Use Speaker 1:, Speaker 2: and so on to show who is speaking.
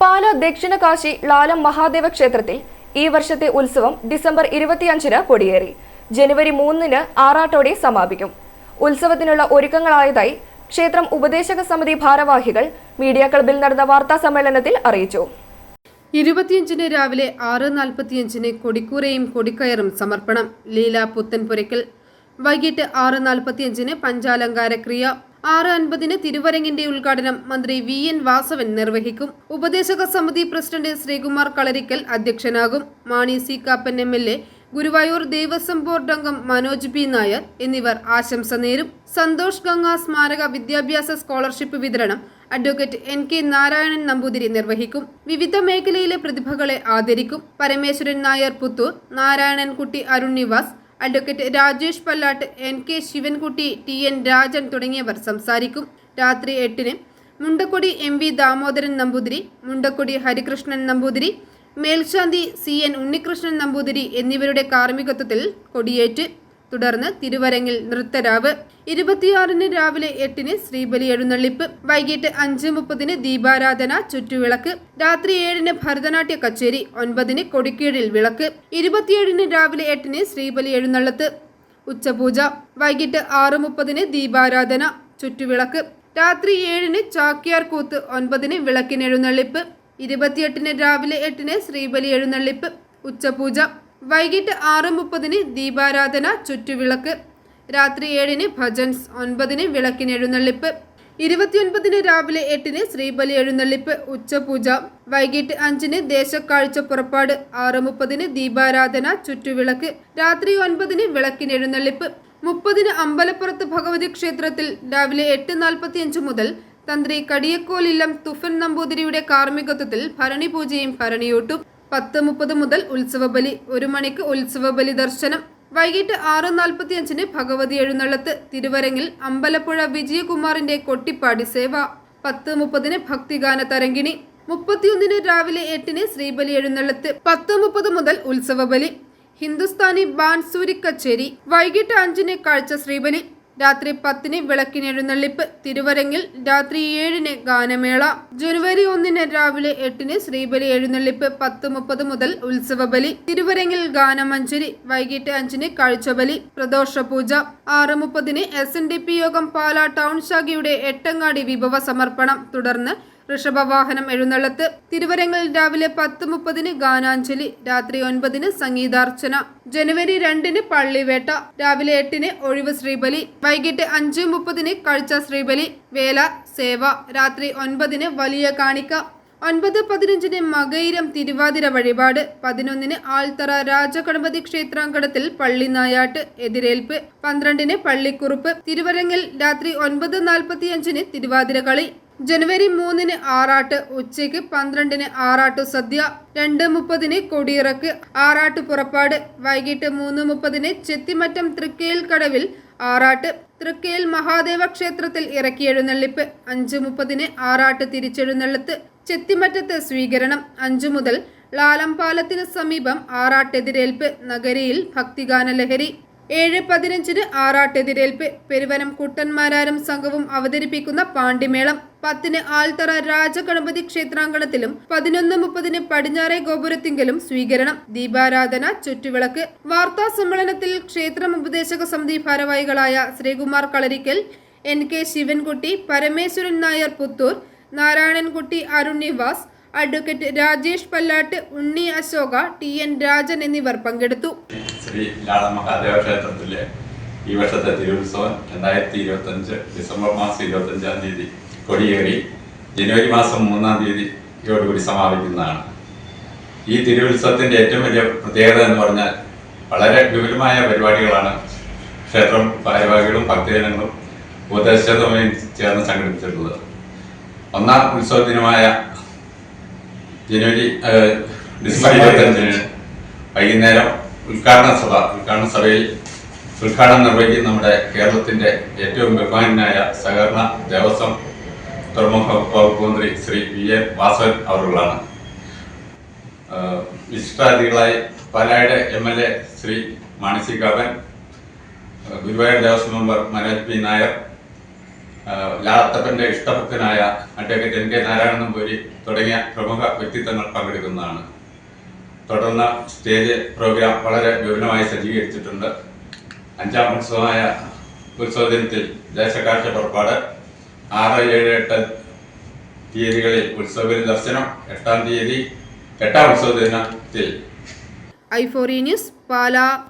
Speaker 1: പാല ദക്ഷിണ കാശി ലാലം മഹാദേവ ക്ഷേത്രത്തിൽ ഈ വർഷത്തെ ഉത്സവം ഡിസംബർ ഇരുപത്തിയഞ്ചിന് കൊടിയേറി. ജനുവരി മൂന്നിന് ആറാട്ടോടെ സമാപിക്കും. ഉത്സവത്തിനുള്ള ഒരുക്കങ്ങളായതായി ക്ഷേത്രം ഉപദേശക സമിതി ഭാരവാഹികൾ മീഡിയ ക്ലബിൽ നടന്ന വാർത്താ സമ്മേളനത്തിൽ അറിയിച്ചു.
Speaker 2: ഇരുപത്തിയഞ്ചിന് രാവിലെ ആറ് നാൽപ്പത്തിയഞ്ചിന് കൊടിക്കൂരയും കൊടിക്കയറും സമർപ്പണം. ലീല പുത്തൻപുരയ്ക്കൽ. വൈകിട്ട് ആറ് നാൽപ്പത്തിയഞ്ചിന് പഞ്ചാലങ്കാര ക്രിയ ആറ് അൻപതിന് തിരുവരങ്ങിന്റെ ഉദ്ഘാടനം മന്ത്രി വി എൻ വാസവൻ നിർവഹിക്കും. ഉപദേശക സമിതി president Sreekumar Kalarikkal അധ്യക്ഷനാകും. Mani C Kappan M L A Guruvayur Devaswom board അംഗം മനോജ് പി നായർ എന്നിവർ ആശംസ നേരും. സന്തോഷ് ഗംഗ സ്മാരക വിദ്യാഭ്യാസ സ്കോളർഷിപ്പ് വിതരണം advocate N K Narayanan Namboothiri നിർവഹിക്കും. വിവിധ മേഖലയിലെ പ്രതിഭകളെ ആദരിക്കും. Parameswaran Nair Puthur Narayanankutty Arun Nivas advocate Rajesh Pallatt N K Sivankutty T N Rajan തുടങ്ങിയവർ സംസാരിക്കും. രാത്രി എട്ടിന് മുണ്ടക്കൊടി എം വി ദാമോദരൻ നമ്പൂതിരി മുണ്ടക്കൊടി ഹരികൃഷ്ണൻ നമ്പൂതിരി മേൽശാന്തി സി എൻ ഉണ്ണികൃഷ്ണൻ നമ്പൂതിരി എന്നിവരുടെ കാർമ്മികത്വത്തിൽ കൊടിയേറ്റ്. തുടർന്ന് തിരുവരങ്ങിൽ നൃത്തരാവ് ഇരുപത്തിയാറിന് രാവിലെ എട്ടിന് ശ്രീബലി എഴുന്നള്ളിപ്പ് വൈകിട്ട് അഞ്ച് മുപ്പതിന് ദീപാരാധന ചുറ്റുവിളക്ക് രാത്രി ഏഴിന് ഭരതനാട്യ കച്ചേരി ഒൻപതിന് കൊടിക്കീഴിൽ വിളക്ക് ഇരുപത്തിയേഴിന് രാവിലെ എട്ടിന് ശ്രീബലി എഴുന്നള്ളത്ത് ഉച്ചപൂജ വൈകിട്ട് ആറ് മുപ്പതിന് ദീപാരാധന ചുറ്റുവിളക്ക് രാത്രി ഏഴിന് ചാക്യാർ കൂത്ത് ഒൻപതിന് വിളക്കിനെഴുന്നള്ളിപ്പ് ഇരുപത്തിയെട്ടിന് രാവിലെ എട്ടിന് ശ്രീബലി എഴുന്നള്ളിപ്പ് ഉച്ചപൂജ വൈകിട്ട് ആറ് മുപ്പതിന് ദീപാരാധന ചുറ്റുവിളക്ക്. രാത്രി ഏഴിന് ഭജൻസ് ഒൻപതിന് വിളക്കിന് എഴുന്നള്ളിപ്പ്. ഇരുപത്തിയൊൻപതിന് രാവിലെ എട്ടിന് ശ്രീബലി എഴുന്നള്ളിപ്പ് ഉച്ചപൂജ. വൈകിട്ട് അഞ്ചിന് ദേശക്കാഴ്ച പുറപ്പാട്. ആറ് മുപ്പതിന് ദീപാരാധന ചുറ്റുവിളക്ക്. രാത്രി ഒൻപതിന് വിളക്കിന് എഴുന്നള്ളിപ്പ്. മുപ്പതിന് അമ്പലപ്പുറത്ത് ഭഗവതി ക്ഷേത്രത്തിൽ രാവിലെ എട്ട് നാൽപ്പത്തിയഞ്ച് മുതൽ തന്ത്രി കടിയക്കോലില്ലം തുഫൻ നമ്പൂതിരിയുടെ കാർമ്മികത്വത്തിൽ ഭരണി പൂജയും ഭരണിയൂട്ടും. പത്ത് മുപ്പത് മുതൽ ഉത്സവബലി ഒരു മണിക്ക് ഉത്സവബലി ദർശനം വൈകിട്ട് ആറ് നാൽപ്പത്തിയഞ്ചിന് ഭഗവതി എഴുന്നള്ളത്ത് തിരുവരങ്ങിൽ അമ്പലപ്പുഴ വിജയകുമാറിന്റെ കൊട്ടിപ്പാടി സേവ പത്ത് മുപ്പതിന് ഭക്തിഗാന തരങ്കിണി മുപ്പത്തിയൊന്നിന് രാവിലെ എട്ടിന് ശ്രീബലി എഴുന്നള്ളത്ത് പത്ത് മുപ്പത് മുതൽ ഉത്സവബലി. ഹിന്ദുസ്ഥാനി ബാൻസൂരി കച്ചേരി വൈകിട്ട് അഞ്ചിന് കാഴ്ച ശ്രീബലി. രാത്രി പത്തിന് വിളക്കിനെഴുന്നള്ളിപ്പ് തിരുവരങ്ങിൽ രാത്രി ഏഴിന് ഗാനമേള. ജനുവരി ഒന്നിന് രാവിലെ എട്ടിന് ശ്രീബലി എഴുന്നള്ളിപ്പ്. പത്ത് മുപ്പത് മുതൽ ഉത്സവബലി. തിരുവരങ്ങിൽ ഗാനമഞ്ജരി. വൈകിട്ട് അഞ്ചിന് കാഴ്ചബലി. പ്രദോഷ പൂജ ആറ് മുപ്പതിന് എസ് എൻ ഡി പി യോഗം പാലാ ടൗൺ ശാഖയുടെ എട്ടങ്ങാടി വിഭവ സമർപ്പണം. തുടർന്ന് ഋഷഭവാഹനം എഴുന്നള്ളത്ത് തിരുവരങ്ങളിൽ രാവിലെ പത്ത് മുപ്പതിന് ഗാനാഞ്ജലി രാത്രി ഒൻപതിന് സംഗീതാർച്ചന ജനുവരി രണ്ടിന് പള്ളിവേട്ട രാവിലെ എട്ടിന് ഒഴിവ് ശ്രീബലി വൈകിട്ട് അഞ്ച് മുപ്പതിന് കഴിച്ച ശ്രീബലി വേല സേവ രാത്രി ഒൻപതിന് വലിയ കാണിക്ക ഒൻപത് പതിനഞ്ചിന് മകയിരം തിരുവാതിര വഴിപാട് പതിനൊന്നിന് ആൽത്തറ രാജഗണപതി ക്ഷേത്രാങ്കണത്തിൽ പള്ളിനായാട്ട് എതിരേൽപ്പ് പന്ത്രണ്ടിന് പള്ളിക്കുറുപ്പ് തിരുവരങ്ങിൽ രാത്രി ഒൻപത് നാൽപ്പത്തിയഞ്ചിന് തിരുവാതിര കളി ജനുവരി മൂന്നിന് ആറാട്ട് ഉച്ചയ്ക്ക് പന്ത്രണ്ടിന് ആറാട്ടു സദ്യ രണ്ട് മുപ്പതിന് കൊടിയിറക്ക് ആറാട്ട് പുറപ്പാട് വൈകിട്ട് മൂന്ന് മുപ്പതിന് ചെത്തിമറ്റം തൃക്കേൽ കടവിൽ ആറാട്ട് തൃക്കേൽ മഹാദേവ ക്ഷേത്രത്തിൽ ഇറക്കി എഴുന്നള്ളിപ്പ് അഞ്ച് മുപ്പതിന് ആറാട്ട് തിരിച്ചെഴുന്നള്ളത്ത് ചെത്തിമറ്റത്ത് സ്വീകരണം അഞ്ചു മുതൽ ലാലംപാലത്തിന് സമീപം ആറാട്ടെതിരേൽപ്പ് നഗരിയിൽ ഭക്തിഗാന ലഹരി ഏഴ് പതിനഞ്ചിന് ആറാട്ടെതിരേൽപ്പ് പെരുവനം കുട്ടന്മാരാരും സംഘവും അവതരിപ്പിക്കുന്ന പാണ്ടിമേളം. പത്തിന് ആൽത്തറ രാജഗണപതി ക്ഷേത്രാങ്കണത്തിലും പതിനൊന്ന് മുപ്പതിന് പടിഞ്ഞാറെ ഗോപുരത്തിങ്കലും സ്വീകരണം. ദീപാരാധന ചുറ്റുവിളക്ക്. വാർത്താ സമ്മേളനത്തിൽ ക്ഷേത്രം ഉപദേശക സമിതി ഭാരവാഹികളായ Sreekumar Kalarikkal N K Sivankutty Parameswaran Nair Puthur Narayanankutty Arun Nivas advocate Rajesh Pallatt Unni Ashoka T N Rajan എന്നിവർ പങ്കെടുത്തു.
Speaker 3: ശ്രീ ഈ വർഷത്തെ തിരുവുത്സവം രണ്ടായിരത്തി ഇരുപത്തഞ്ച് ഡിസംബർ മാസം ഇരുപത്തഞ്ചാം തീയതി കൊടിയേറി. ജനുവരി മാസം മൂന്നാം തീയതിയോടുകൂടി സമാപിക്കുന്നതാണ്. ഈ തിരുവുത്സവത്തിന്റെ ഏറ്റവും വലിയ പ്രത്യേകത എന്ന് പറഞ്ഞാൽ വളരെ വിപുലമായ പരിപാടികളാണ് ക്ഷേത്രം ഭാരവാഹികളും ഭക്തജനങ്ങളും ഉപദേശകമായി ചേർന്ന് സംഘടിപ്പിച്ചിട്ടുള്ളത്. ഒന്നാം ഉത്സവ ദിനമായ ജനുവരി ഡിസംബർ ഇരുപത്തഞ്ചിന് വൈകുന്നേരം ഉദ്ഘാടന സഭ ഉദ്ഘാടന സഭയിൽ ഉദ്ഘാടനം നിർവഹിക്കുന്ന നമ്മുടെ കേരളത്തിന്റെ ഏറ്റവും ബഹുമാനായ സഹകരണ ദേവസ്വം തുറമുഖ വകുപ്പ് മന്ത്രി ശ്രീ വി എ വാസവൻ അവറുകളാണ് വിശിഷ്ടാതിഥികളായി പാലായുടെ M L A Sree Mani C Kappan Guruvayur Devaswom member Manoj P Nair ലാത്തപ്പന്റെ ഇഷ്ടഭക്തനായ advocate N K Narayanan Namboori തുടങ്ങിയ പ്രമുഖ വ്യക്തിത്വങ്ങൾ പങ്കെടുക്കുന്നതാണ്. തുടർന്ന് സ്റ്റേജ് പ്രോഗ്രാം വളരെ വിപുലമായി സജ്ജീകരിച്ചിട്ടുണ്ട്. അഞ്ചാം ഉത്സവമായ ഉത്സവ ദിനത്തിൽ ദേശക്കാഴ്ച പുറപ്പാട്. ആറ് ഏഴ് എട്ട് തീയതികളിൽ ഉത്സവ ദർശനം. എട്ടാം തീയതി എട്ടാം ഉത്സവ ദിനത്തിൽ.
Speaker 2: I ഫോറി news Pala